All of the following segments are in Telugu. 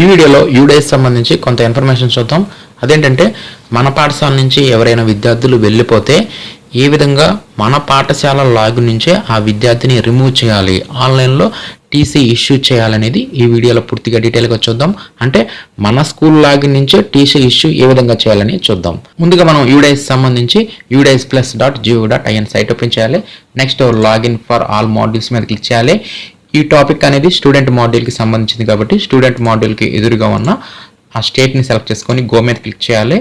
ఈ వీడియోలో యూడేస్ సంబంధించి కొంత ఇన్ఫర్మేషన్ చూద్దాం. అదేంటంటే మన పాఠశాల నుంచి ఎవరైనా విద్యార్థులు వెళ్ళిపోతే ఏ విధంగా మన పాఠశాల లాగిన్ నుంచే ఆ విద్యార్థిని రిమూవ్ చేయాలి. ఆన్లైన్లో టీసీ ఇష్యూ చేయాలనేది ఈ వీడియోలో పూర్తిగా డీటెయిల్గా చూద్దాం. అంటే మన స్కూల్ లాగిన్ నుంచే టీసీ ఇష్యూ ఏ విధంగా చేయాలని చూద్దాం. ముందుగా మనం యూడైస్ సంబంధించి UDISE plus dot gov dot IN site open చేయాలి. Next login for all modules మీద క్లిక్ చేయాలి. ఈ టాపిక్ అనేది స్టూడెంట్ మాడ్యూల్కి సంబంధించింది కాబట్టి స్టూడెంట్ మాడ్యూల్కి ఎదురుగా ఉన్న ఆ స్టేట్ని సెలెక్ట్ చేసుకొని గో మీద క్లిక్ చేయాలి.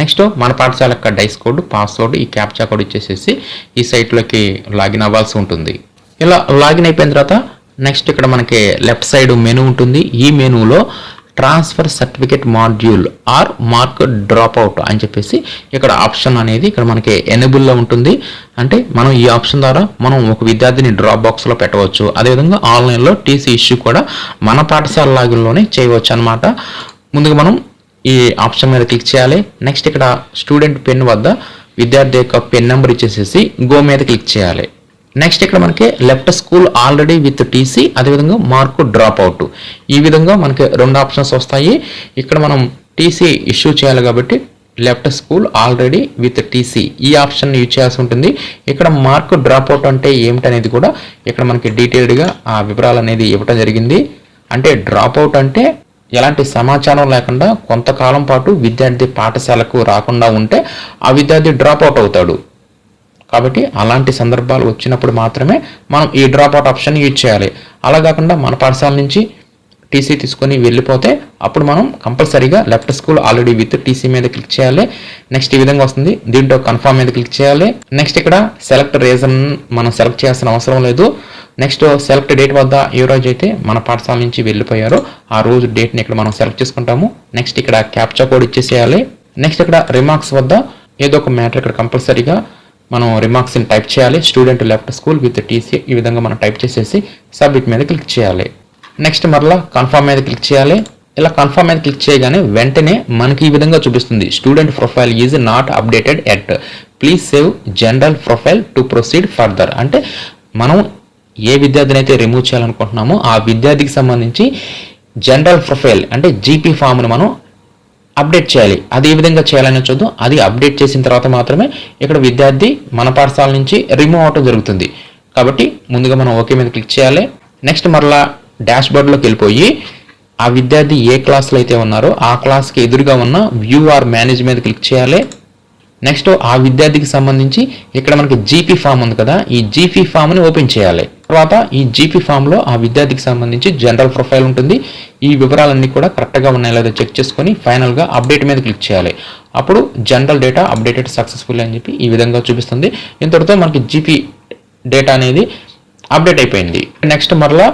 నెక్స్ట్ మన పాఠశాల యొక్క డైస్ కోడ్ పాస్వర్డ్ ఈ క్యాప్చా కోడ్ ఇచ్చేసేసి ఈ సైట్లోకి లాగిన్ అవ్వాల్సి ఉంటుంది. ఇలా లాగిన్ అయిపోయిన తర్వాత నెక్స్ట్ ఇక్కడ మనకి లెఫ్ట్ సైడ్ మెనూ ఉంటుంది. ఈ మెనూలో transfer certificate module or mark drop out అని చెప్పేసి ఇక్కడ ఆప్షన్ అనేది ఇక్కడ మనకి ఎనేబుల్లో ఉంటుంది. అంటే మనం ఈ ఆప్షన్ ద్వారా మనం ఒక విద్యార్థిని డ్రాప్ బాక్స్లో పెట్టవచ్చు. అదేవిధంగా ఆన్లైన్లో టీసీ ఇష్యూ కూడా మన పాఠశాల లాగిన్లోనే చేయవచ్చు అనమాట ముందుగా మనం ఈ ఆప్షన్ మీద క్లిక్ చేయాలి. నెక్స్ట్ ఇక్కడ స్టూడెంట్ పెన్ వద్ద విద్యార్థి యొక్క పెన్ నెంబర్ ఇచ్చేసేసి గో మీద క్లిక్ చేయాలి. నెక్స్ట్ ఇక్కడ మనకి left school already with TC అదేవిధంగా మార్కు డ్రాప్ అవుట్ ఈ విధంగా మనకి రెండు ఆప్షన్స్ వస్తాయి. ఇక్కడ మనం టీసీ ఇష్యూ చేయాలి కాబట్టి left school already with TC ఈ ఆప్షన్ యూజ్ చేయాల్సి ఉంటుంది. ఇక్కడ మార్క్ డ్రాప్ అవుట్ అంటే ఏమిటనేది కూడా ఇక్కడ మనకి డీటెయిల్డ్గా ఆ వివరాలు అనేది ఇవ్వటం జరిగింది. అంటే డ్రాప్ అవుట్ అంటే ఎలాంటి సమాచారం లేకుండా కొంతకాలం పాటు విద్యార్థి పాఠశాలకు రాకుండా ఉంటే ఆ విద్యార్థి డ్రాప్ అవుట్ అవుతాడు. కాబట్టి అలాంటి సందర్భాలు వచ్చినప్పుడు మాత్రమే మనం ఈ డ్రాప్ అవుట్ ఆప్షన్ యూజ్ చేయాలి. అలా కాకుండా మన పాఠశాల నుంచి టీసీ తీసుకొని వెళ్ళిపోతే అప్పుడు మనం కంపల్సరీగా left school already with TC మీద క్లిక్ చేయాలి. నెక్స్ట్ ఈ విధంగా వస్తుంది. దీంట్లో కన్ఫర్మ్ మీద క్లిక్ చేయాలి. నెక్స్ట్ ఇక్కడ సెలెక్ట్ రీజన్ మనం సెలెక్ట్ చేయాల్సిన అవసరం లేదు. నెక్స్ట్ సెలెక్ట్ డేట్ వద్ద ఏ రోజు అయితే మన పాఠశాల నుంచి వెళ్ళిపోయారో. ఆ రోజు డేట్ని ఇక్కడ మనం సెలెక్ట్ చేసుకుంటాము. నెక్స్ట్ ఇక్కడ క్యాప్చా కోడ్ ఇచ్చేసేయాలి. నెక్స్ట్ ఇక్కడ రిమార్క్స్ వద్ద ఏదో ఒక మ్యాటర్ ఇక్కడ కంపల్సరీగా మనం రిమార్క్స్ని టైప్ చేయాలి. Student left school with TC ఈ విధంగా మనం టైప్ చేసేసి సబ్మిట్ మీద క్లిక్ చేయాలి. నెక్స్ట్ మరలా కన్ఫర్మ్ మీద క్లిక్ చేయాలి. ఇలా కన్ఫర్మ్ మీద క్లిక్ చేయగానే వెంటనే మనకి ఈ విధంగా చూపిస్తుంది. Student profile is not updated at please save general profile to proceed further అంటే మనం ఏ విద్యార్థిని అయితే రిమూవ్ చేయాలనుకుంటున్నామో ఆ విద్యార్థికి సంబంధించి జనరల్ ప్రొఫైల్ అంటే జీపీ ఫామ్ను మనం అప్డేట్ చేయాలి. అది ఏ విధంగా చేయాలని చూద్దాం. అది అప్డేట్ చేసిన తర్వాత మాత్రమే ఇక్కడ విద్యార్థి మన పాఠశాల నుంచి రిమూవ్ అవటం జరుగుతుంది. కాబట్టి ముందుగా మనం ఓకే మీద క్లిక్ చేయాలి. నెక్స్ట్ మరలా డాష్ బోర్డ్లోకి వెళ్ళిపోయి ఆ విద్యార్థి ఏ క్లాస్లో అయితే ఉన్నారో ఆ క్లాస్కి ఎదురుగా ఉన్న వ్యూ ఆర్ మేనేజ్ మీద క్లిక్ చేయాలి. నెక్స్ట్ ఆ విద్యార్థికి సంబంధించి ఇక్కడ మనకి జీపీ ఫామ్ ఉంది కదా. ఈ జీపీ ఫామ్ని ఓపెన్ చేయాలి. తర్వాత ఈ జీపీ ఫామ్లో ఆ విద్యార్థికి సంబంధించి జనరల్ ప్రొఫైల్ ఉంటుంది. ఈ వివరాలన్నీ కూడా కరెక్ట్గా ఉన్నాయో లేదో చెక్ చేసుకొని ఫైనల్గా అప్డేట్ మీద క్లిక్ చేయాలి. అప్పుడు జనరల్ డేటా అప్డేటెడ్ సక్సెస్ఫుల్ అని చెప్పి ఈ విధంగా చూపిస్తుంది. ఇంతటితో మనకి జీపీ డేటా అనేది అప్డేట్ అయిపోయింది. నెక్స్ట్ మరలా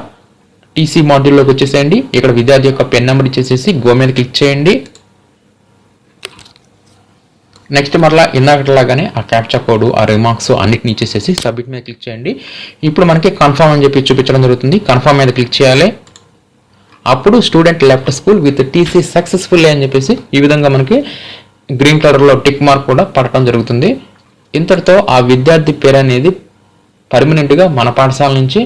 టీసీ మాడ్యూల్లోకి వచ్చేసేయండి. ఇక్కడ విద్యార్థి యొక్క పెన్ నెంబర్ ఇచ్చేసేసి గో మీద క్లిక్ చేయండి. నెక్స్ట్ మరలా ఇందాకట్లాగానే ఆ క్యాప్చా కోడ్ ఆ రిమార్క్స్ అన్నిటిని ఇచ్చేసేసి సబ్మిట్ మీద క్లిక్ చేయండి. ఇప్పుడు మనకి కన్ఫర్మ్ అని చెప్పి చూపించడం జరుగుతుంది. కన్ఫర్మ్ మీద క్లిక్ చేయాలి. అప్పుడు student left school with TC successful అని చెప్పేసి ఈ విధంగా మనకి గ్రీన్ కలర్లో టిక్ మార్క్ కూడా పడటం జరుగుతుంది. ఇంతటితో ఆ విద్యార్థి పేరు అనేది పర్మనెంట్గా మన పాఠశాల నుంచి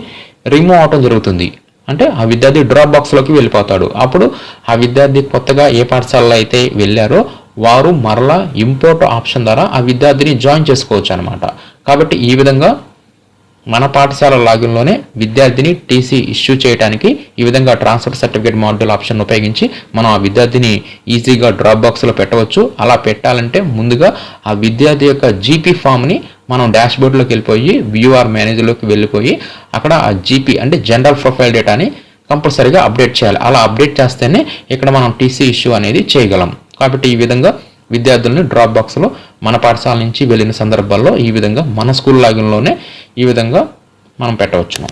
రిమూవ్ అవటం జరుగుతుంది. అంటే ఆ విద్యార్థి డ్రాప్ బాక్స్లోకి వెళ్ళిపోతాడు. అప్పుడు ఆ విద్యార్థి కొత్తగా ఏ పాఠశాలలో అయితే వెళ్ళారో వారు మరలా ఇంపోర్ట్ ఆప్షన్ ద్వారా ఆ విద్యార్థిని జాయిన్ చేసుకోవచ్చు అనమాట కాబట్టి ఈ విధంగా మన పాఠశాల లాగిన్లోనే విద్యార్థిని టీసీ ఇష్యూ చేయడానికి ఈ విధంగా ట్రాన్స్ఫర్ సర్టిఫికేట్ మాడ్యూల్ ఆప్షన్ ఉపయోగించి మనం ఆ విద్యార్థిని ఈజీగా డ్రాప్ బాక్స్లో పెట్టవచ్చు. అలా పెట్టాలంటే ముందుగా ఆ విద్యార్థి యొక్క జీపీ ఫామ్ని మనం డాష్ బోర్డ్లోకి వెళ్ళిపోయి వ్యూఆర్ మేనేజర్లోకి వెళ్ళిపోయి అక్కడ ఆ జీపీ అంటే జనరల్ ప్రొఫైల్ డేటాని కంపల్సరీగా అప్డేట్ చేయాలి. అలా అప్డేట్ చేస్తేనే ఇక్కడ మనం టీసీ ఇష్యూ అనేది చేయగలం. కాబట్టి ఈ విధంగా విద్యార్థులను డ్రాప్ బాక్స్లో మన పాఠశాల నుంచి వెళ్ళిన సందర్భాల్లో ఈ విధంగా మన స్కూల్ లాగిన్లోనే ఈ విధంగా మనం పెట్టవచ్చును.